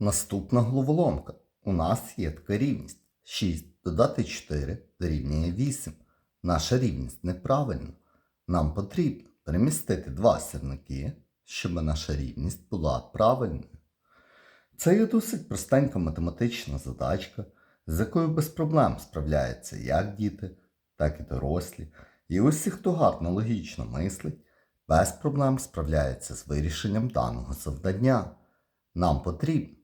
Наступна головоломка. У нас є така рівність. 6 додати 4 дорівнює 8. Наша рівність неправильна. Нам потрібно перемістити два сірники, щоб наша рівність була правильною. Це є досить простенька математична задачка, з якою без проблем справляються як діти, так і дорослі. І усі, хто гарно логічно мислить, без проблем справляються з вирішенням даного завдання. Нам потрібно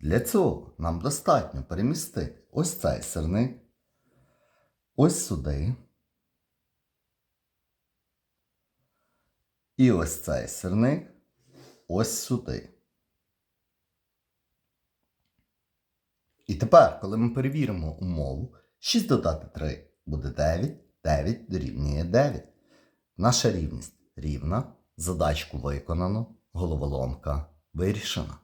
Для цього нам достатньо перемістити ось цей сирник, ось сюди. І ось цей сирник ось сюди. І тепер, коли ми перевіримо умову, 6 додати 3 буде 9, 9 дорівнює 9. Наша рівність рівна, задачку виконано, головоломка вирішена.